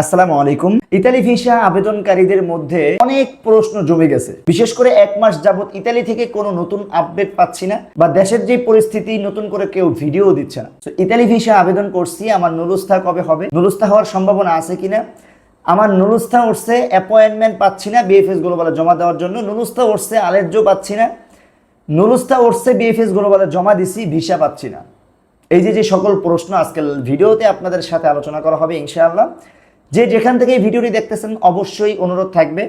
আসসালামু আলাইকুম। Italy visa আবেদনকারীদের মধ্যে অনেক প্রশ্ন জমে গেছে। বিশেষ করে এক মাস যাবত ইতালি থেকে কোনো নতুন আপডেট পাচ্ছি না বা দেশের যে পরিস্থিতি, নতুন করে কেউ ভিডিও দিচ্ছে না। তো ইতালি ভিসা আবেদন করছি, আমার নুলুস্থা কবে হবে নুলুস্থা হওয়ার সম্ভাবনা আছে কিনা? আমার নুলুস্থা উঠছে অ্যাপয়েন্টমেন্ট পাচ্ছি না বিএফএস গ্লোবালে জমা দেওয়ার জন্য। নুলুস্থা উঠছে আলের্য পাচ্ছি না। নুলুস্থা উঠছে বিএফএস গ্লোবালে জমা দিছি, ভিসা পাচ্ছি না। এই যে যে সকল প্রশ্ন আজকাল ভিডিওতে আপনাদের সাথে আলোচনা করা হবে, ইনশাআল্লাহ। যে যেখান থেকে এই ভিডিওটি দেখতেছেন, অবশ্যই অনুরোধ থাকবে।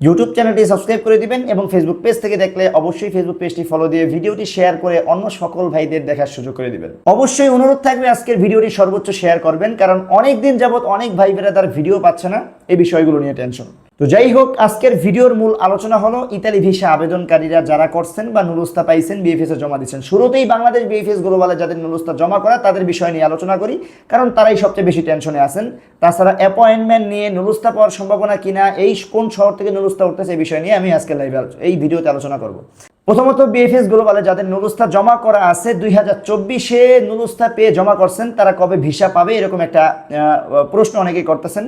ইউটিউব চ্যানেলটি সাবস্ক্রাইব করে দিবেন এবং ফেসবুক পেজ থেকে দেখলে অবশ্যই ফেসবুক পেজটি ফলো দিয়ে ভিডিওটি শেয়ার করে অন্য সকল ভাইদের দেখার সুযোগ করে দিবেন। অবশ্যই অনুরোধ থাকবে আজকের ভিডিওটি সর্বোচ্চ শেয়ার করবেন, কারণ অনেক দিন যাবত অনেক ভাই তার ভিডিও পাচ্ছে না। এই বিষয়গুলো নিয়ে টেনশন তো যাই হোক, আজকের ভিডিওর মূল আলোচনা হলো ইতালি ভিসা আবেদনকারীরা যারা করছেন বা নুরুস্তা পাইছেন বিএফএস জমা দিচ্ছেন। শুরুতেই বাংলাদেশ বিএফএস গ্লোবালে যাদের নুরুস্তা জমা করা, তাদের বিষয় নিয়ে আলোচনা করি, কারণ তারাই সবচেয়ে বেশি টেনশনে আছেন। তাছাড়া অ্যাপয়েন্টমেন্ট নিয়ে নুরুস্তা পাওয়ার সম্ভাবনা কিনা, এই কোন শহর থেকে নুরুস্তা উঠতেছে এই বিষয় নিয়ে আমি আজকে লাইভে এই ভিডিওতে আলোচনা করব। প্রথমত বিএফএস গ্লোবালে যাদের নুরুস্তা জমা করা আছে, দুই হাজার চব্বিশে নুরুস্তা পেয়ে জমা করছেন, তারা কবে ভিসা পাবে, এরকম একটা প্রশ্ন অনেকেই করতেছেন।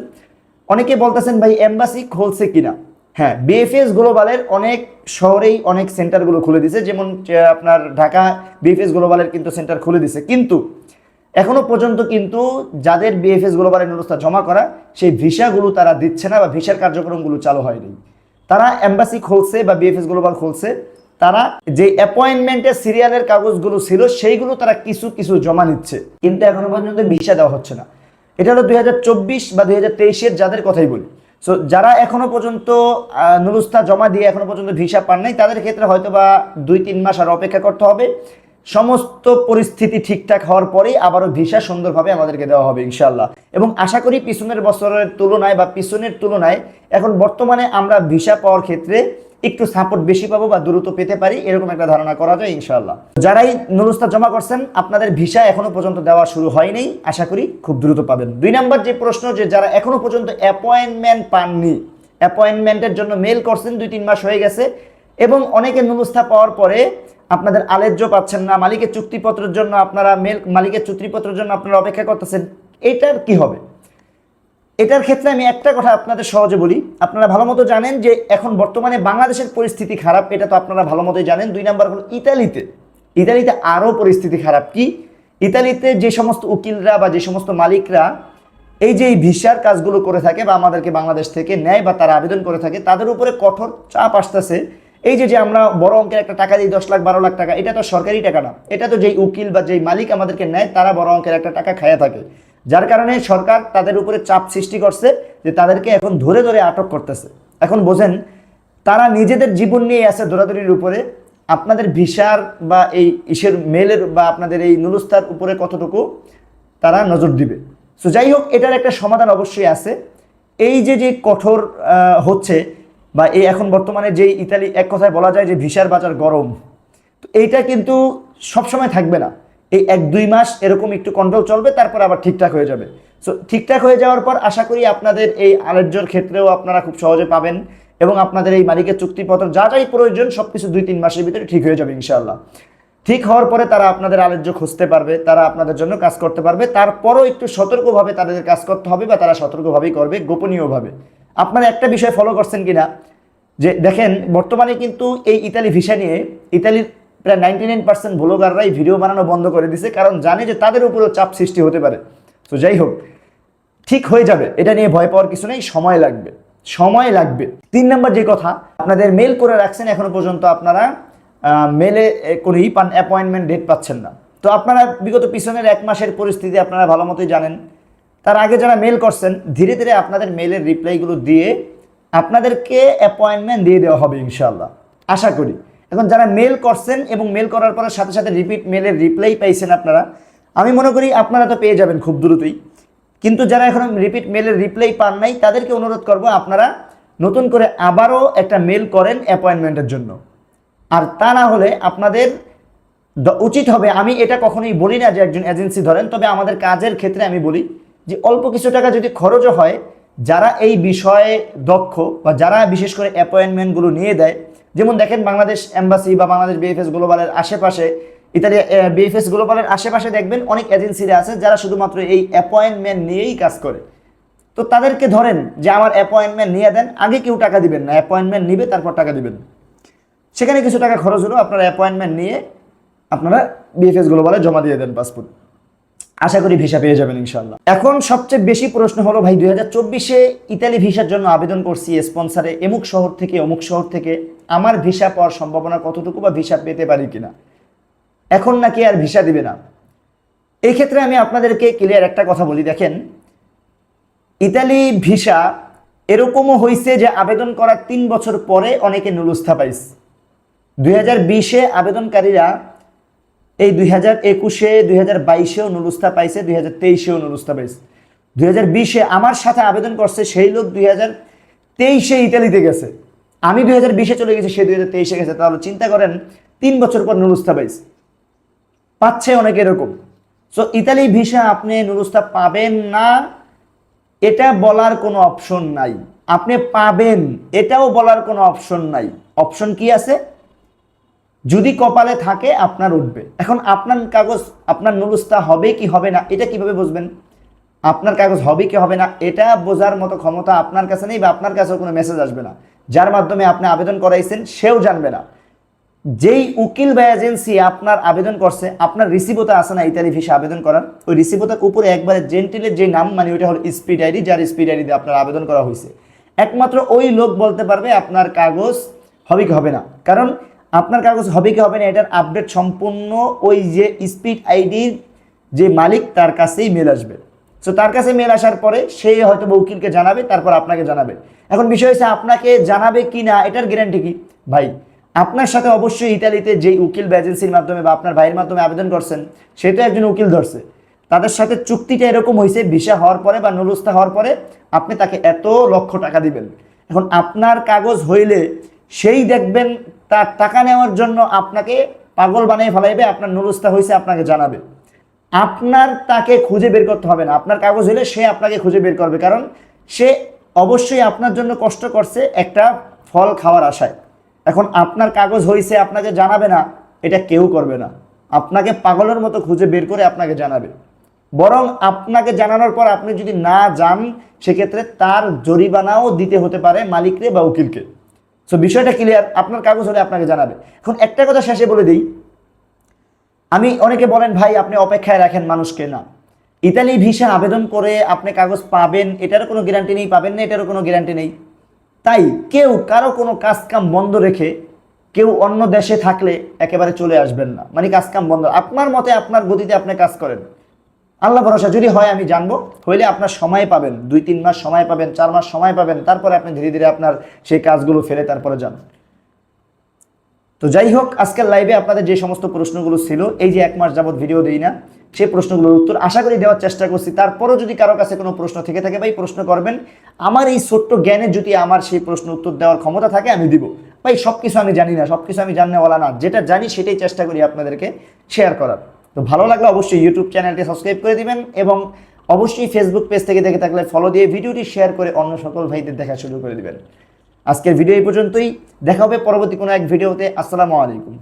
অনেকে বলতেছেন ভাই এম্বাসি খুলছে কিনা? হ্যাঁ বিএফএস গ্লোবালের অনেক শহরেই অনেক সেন্টারগুলো খুলে দিছে। যেমন আপনার ঢাকা বিএফএস গ্লোবালের কিন্তু সেন্টার খুলে দিছে। কিন্তু এখনও পর্যন্ত কিন্তু যাদের বিএফএস গ্লোবালের ব্যবস্থা জমা করা, সেই ভিসাগুলো তারা দিচ্ছে না বা ভিসার কার্যক্রমগুলো চালু হয়নি। তারা এম্বাসি খুলছে বা বিএফএস গ্লোবাল খুলছে, তারা যে অ্যাপয়েন্টমেন্টের সিরিয়ালের কাগজগুলো ছিল, সেইগুলো তারা কিছু কিছু জমা নিচ্ছে। কিন্তু এখনও পর্যন্ত ভিসা দেওয়া হচ্ছে না। এটা হলো দুই বা দুই হাজার যাদের কথাই বলি। সো যারা এখনও পর্যন্ত নুরুস্তা জমা দিয়ে এখনও পর্যন্ত ভিসা পান নাই, তাদের ক্ষেত্রে হয়তো বা দুই তিন মাস আর অপেক্ষা করতে হবে। সমস্ত পরিস্থিতি ঠিকঠাক হওয়ার পরেই আবারও ভিসা সুন্দরভাবে আমাদেরকে দেওয়া হবে ইনশাল্লাহ এবং আশা করি পিছনের বছরের তুলনায় বা পিছনের তুলনায় এখন বর্তমানে আমরা ভিসা পাওয়ার ক্ষেত্রে একটু সাপোর্ট বেশি পাবো বা দ্রুত পেতে পারি, এরকম একটা ধারণা করা যায় ইনশাল্লাহ যারাই নুরুস্তা জমা করছেন, আপনাদের ভিসা এখনও পর্যন্ত দেওয়া শুরু হয়নি, আশা করি খুব দ্রুত পাবেন। দুই নাম্বার যে প্রশ্ন যে যারা এখনও পর্যন্ত অ্যাপয়েন্টমেন্ট পাননি অ্যাপয়েন্টমেন্টের জন্য মেল করছেন, দুই তিন মাস হয়ে গেছে, এবং অনেকে নুরুস্তা পাওয়ার পরে আপনাদের আলেজ্য পাচ্ছেন না, মালিকের চুক্তিপত্রের জন্য আপনারা মেল মালিকের চুক্তিপত্রের জন্য আপনারা অপেক্ষা করতেছেন, এটার কি হবে? এটার ক্ষেত্রে আমি একটা কথা আপনাদের সহজে বলি। আপনারা ভালো মতো জানেন যে এখন বর্তমানে বাংলাদেশের পরিস্থিতি খারাপ, এটা তো আপনারা ভালো মতোই জানেন। দুই নাম্বার হলো ইতালিতে। ইতালিতে আরও পরিস্থিতি খারাপ কি? ইতালিতে যে সমস্ত উকিলরা বা যে সমস্ত মালিকরা এই যে ভিসার কাজগুলো করে থাকে বা আমাদেরকে বাংলাদেশ থেকে নেয় বা তারা আবেদন করে থাকে, তাদের উপরে কঠোর চাপ আসতেছে। এই যে যে আমরা বড় অঙ্কের একটা টাকা দিই, দশ লাখ, বারো লাখ টাকা, এটা তো সরকারি টাকা না। এটা তো যেই উকিল বা যেই মালিক আমাদেরকে নেয়, তারা বড় অঙ্কের একটা টাকা খায়া থাকে। যার কারণে সরকার তাদের উপরে চাপ সৃষ্টি করছে যে তাদেরকে এখন ধরে ধরে আটক করতেছে। এখন বোঝেন, তারা নিজেদের জীবন নিয়ে আছে দৌড়াদৌড়ির উপরে। আপনাদের ভিসার বা এই ইসের মেলের বা আপনাদের এই নুলুস্তার উপরে কতটুকু তারা নজর দিবে। সো যাই হোক, এটার একটা সমাধান অবশ্যই আছে। এই যে যে কঠোর হচ্ছে বা এই এখন বর্তমানে যেই ইতালি এক কথায় বলা যায় যে ভিসার বাজার গরম, তো এইটা কিন্তু সবসময় থাকবে না। এই এক, দুই মাস এরকম একটু কন্ট্রোল চলবে, তারপর আবার ঠিকঠাক হয়ে যাবে। সো ঠিকঠাক হয়ে যাওয়ার পর আশা করি আপনাদের এই আলোচ্যর ক্ষেত্রেও আপনারা খুব সহজে পাবেন এবং আপনাদের এই মালিকের চুক্তিপত্র যা যাই প্রয়োজন সব কিছু দুই, তিন মাসের ভিতরে ঠিক হয়ে যাবে ইনশাআল্লাহ। ঠিক হওয়ার পরে তারা আপনাদের আলোচ্য খুঁজতে পারবে, তারা আপনাদের জন্য কাজ করতে পারবে, তারপরও একটু সতর্কভাবে তাদের কাজ করতে হবে বা তারা সতর্কভাবেই করবে, গোপনীয়ভাবে। আপনারা একটা বিষয় ফলো করছেন কিনা? যে দেখেন, বর্তমানে কিন্তু এই ইতালি ভিসা নিয়ে, ইতালির প্রায় নাইনটি নাইন পার্সেন্ট ভ্লগাররাই ভিডিও বানানো বন্ধ করে দিছে, কারণ জানে যে তাদের উপরেও চাপ সৃষ্টি হতে পারে। তো যাই হোক, ঠিক হয়ে যাবে, এটা নিয়ে ভয় পাওয়ার কিছু নেই, সময় লাগবে সময় লাগবে। তিন নম্বর যে কথা, আপনাদের মেল করে রাখছেন, এখনও পর্যন্ত আপনারা মেলে করেই পান অ্যাপয়েন্টমেন্ট ডেট পাচ্ছেন না। তো আপনারা বিগত পিছনের এক মাসের পরিস্থিতি আপনারা ভালো মতোই জানেন। তার আগে যারা মেল করছেন, ধীরে ধীরে আপনাদের মেলের রিপ্লাইগুলো দিয়ে আপনাদেরকে অ্যাপয়েন্টমেন্ট দিয়ে দেওয়া হবে ইনশাল্লাহ আশা করি। এখন যারা মেল করছেন এবং মেল করার পরে সাথে সাথে রিপিট মেলের রিপ্লাই পাইছেন আপনারা, আমি মনে করি আপনারা তো পেয়ে যাবেন খুব দ্রুতই। কিন্তু যারা এখন রিপিট মেলের রিপ্লাই পান নাই, তাদেরকে অনুরোধ করব আপনারা নতুন করে আবারও একটা মেল করেন অ্যাপয়েন্টমেন্টের জন্য। আর তা না হলে আপনাদের উচিত হবে, আমি এটা কখনোই বলি না যে একজন এজেন্সি ধরেন, তবে আমাদের কাজের ক্ষেত্রে আমি বলি যে অল্প কিছু টাকা যদি খরচও হয়, যারা এই বিষয়ে দক্ষ বা যারা বিশেষ করে অ্যাপয়েন্টমেন্টগুলো নিয়ে দেয় যেমন দেখেন বাংলাদেশ এম্বাসি বা বাংলাদেশ বিএফএস গ্লোবালের আশেপাশে ইত্যাদি বিএফএস গ্লোবালের আশেপাশে দেখবেন অনেক এজেন্সিরা আছে যারা শুধুমাত্র এই অ্যাপয়েন্টমেন্ট নিয়েই কাজ করে। তো তাদেরকে ধরেন যে আমার অ্যাপয়েন্টমেন্ট নিয়ে দেন, আগে কেউ টাকা দিবেন না অ্যাপয়েন্টমেন্ট নিবে, তারপর টাকা দিবেন। সেখানে কিছু টাকা খরচ হলো, আপনার অ্যাপয়েন্টমেন্ট নিয়ে আপনারা বিএফএস বলে জমা দিয়ে দেন পাসপোর্ট আশা করি ভিসা পেয়ে যাবেন ইনশাল্লাহ এখন সবচেয়ে বেশি প্রশ্ন হলো, ভাই, দুই হাজার চব্বিশে ইতালি ভিসার জন্য আবেদন করছি স্পন্সারে, এমুক শহর থেকে, অমুক শহর থেকে, আমার ভিসা পাওয়ার সম্ভাবনা কতটুকু বা ভিসা পেতে পারি কিনা? এখন নাকি আর ভিসা দিবে না। এই ক্ষেত্রে আমি আপনাদেরকে ক্লিয়ার একটা কথা বলি, দেখেন, ইতালি ভিসা এরকমও হয়েছে যে আবেদন করার তিন বছর পরে অনেকে নুলুস্থা পাইছে দুই হাজার বিশে আবেদনকারীরা এই দুই হাজার একুশে, দুই হাজার বাইশেও নুলুস্তা পাইছে, দুই হাজার তেইশেও নুলুস্তা পাইছে। দুই হাজার বিশে আমার সাথে আবেদন করছে, সেই লোক দুই হাজার তেইশে ইতালিতে গেছে। আমি দুই হাজার বিশে চলে গেছি, সে দুই হাজার তেইশে গেছে। তাহলে চিন্তা করেন, তিন বছর পর নুলুস্তা পাইছে। পাচ্ছে অনেক এরকম। সো ইতালি ভিসা আপনি নুলুস্তা পাবেন না, এটা বলার কোনো অপশন নাই। আপনি পাবেন, এটাও বলার কোনো অপশন নাই। অপশন কি আছে? যদি কপালে থাকে, আপনার উঠবে। এখন আপনার কাগজ, আপনার নুলুস্তা হবে কি হবে না, এটা কীভাবে বুঝবেন? আপনার কাগজ হবে কি হবে না, এটা বোঝার মতো ক্ষমতা আপনার কাছে নেই বা আপনার কাছেও কোনো মেসেজ আসবে না। যার মাধ্যমে আপনি আবেদন করাইছেন, সেও জানবে না। যেই উকিল বা এজেন্সি আপনার আবেদন করছে, আপনার রিসিভোতে আসে না ইতালি ভিসা আবেদন করার। ওই রিসিভোতার উপরে একবারে জেন্টিলের যে নাম মানে ওইটা হলো স্পিড আইডি যার স্পিড আইডি আপনার আবেদন করা হয়েছে একমাত্র ওই লোক বলতে পারবে আপনার কাগজ হবে কি হবে না। কারণ আপনার কাগজ হবে কি হবে না, এটার আপডেট সম্পূর্ণ ওই যে স্পিড আইডির যে মালিক, তার কাছেই মেল আসবে। তো তার কাছে মেল আসার পরে সে হয়তো উকিলকে জানাবে, তারপর আপনাকে জানাবে। এখন বিষয় হচ্ছে, আপনাকে জানাবে কি না, এটার গ্যারান্টি কি? ভাই, আপনার সাথে অবশ্যই ইতালিতে যেই উকিল এজেন্সির মাধ্যমে বা আপনার ভাইয়ের মাধ্যমে আবেদন করছেন, সে তো একজন উকিল ধরছে। তাদের সাথে চুক্তিটা এরকম হয়েছে, ভিসা হওয়ার পরে বা নুলুস্তা হওয়ার পরে, আপনি তাকে এত লক্ষ টাকা দিবেন। এখন আপনার কাগজ হইলে সেই দেখবেন তার টাকা নেওয়ার জন্য আপনাকে পাগল বানিয়ে ফেলাইবে, আপনার নুলুস্তা হয়েছে আপনাকে জানাবে। আপনার তাকে খুঁজে বের করতে হবে না। আপনার কাগজ হলে সে আপনাকে খুঁজে বের করবে, কারণ সে অবশ্যই আপনার জন্য কষ্ট করছে একটা ফল খাওয়ার আশায়। এখন আপনার কাগজ হয়েছে আপনাকে জানাবে না, এটা কেউ করবে না। আপনাকে পাগলের মতো খুঁজে বের করে আপনাকে জানাবে। বরং আপনাকে জানানোর পর আপনি যদি না যান, সেক্ষেত্রে তার জরিমানাও দিতে হতে পারে মালিককে বা উকিলকে। সো বিষয়টা ক্লিয়ার আপনার কাগজ হলে আপনাকে জানাবে। এখন একটা কথা শেষে বলে দিই। আমি অনেকে বলেন, ভাই, আপনি অপেক্ষায় রাখেন মানুষকে না। ইতালি ভিসা আবেদন করে আপনি কাগজ পাবেন, এটারও কোনো গ্যারান্টি নেই, পাবেন না, এটারও কোনো গ্যারান্টি নেই। তাই কেউ কারও কোনো কাজকাম বন্ধ রেখে কেউ অন্য দেশে থাকলে একেবারে চলে আসবেন না। মানে কাজকাম বন্ধ। আপনার মতে আপনার গতিতে আপনি কাজ করেন। আল্লাহ ভরসা, যদি হয় আমি জানব। হইলে আপনার সময় পাবেন, দুই, তিন মাস সময় পাবেন, চার মাস সময় পাবেন, তারপরে আপনি ধীরে ধীরে আপনার সেই কাজগুলো ফেলে তারপরে যান। তো যাই হোক, আজকের লাইভে আপনাদের যে সমস্ত প্রশ্নগুলো ছিল, এই যে এক মাস যাবত ভিডিও দিই না সেই প্রশ্নগুলোর উত্তর আশা করি দেওয়ার চেষ্টা করছি। তারপরও যদি কারও কাছে কোনো প্রশ্ন থেকে থাকে, ভাই প্রশ্ন করবেন। আমার এই ছোট্ট জ্ঞানে যদি আমার সেই প্রশ্ন উত্তর দেওয়ার ক্ষমতা থাকে, আমি দিব। ভাই সব কিছু আমি জানি না সব কিছু আমি জাননেওয়ালা না। যেটা জানি সেটাই চেষ্টা করি আপনাদেরকে শেয়ার করার। তো ভালো লাগলে অবশ্যই ইউটিউব চ্যানেলটি সাবস্ক্রাইব করে দিবেন এবং অবশ্যই ফেসবুক পেজ থেকে দেখে থাকলে ফলো দিয়ে ভিডিওটি শেয়ার করে অন্য সকল ভাইদের দেখা শুরু করে দিবেন। আজকের ভিডিও এই পর্যন্তই। দেখা হবে পরবর্তী কোনো এক ভিডিওতে আসসালামু আলাইকুম।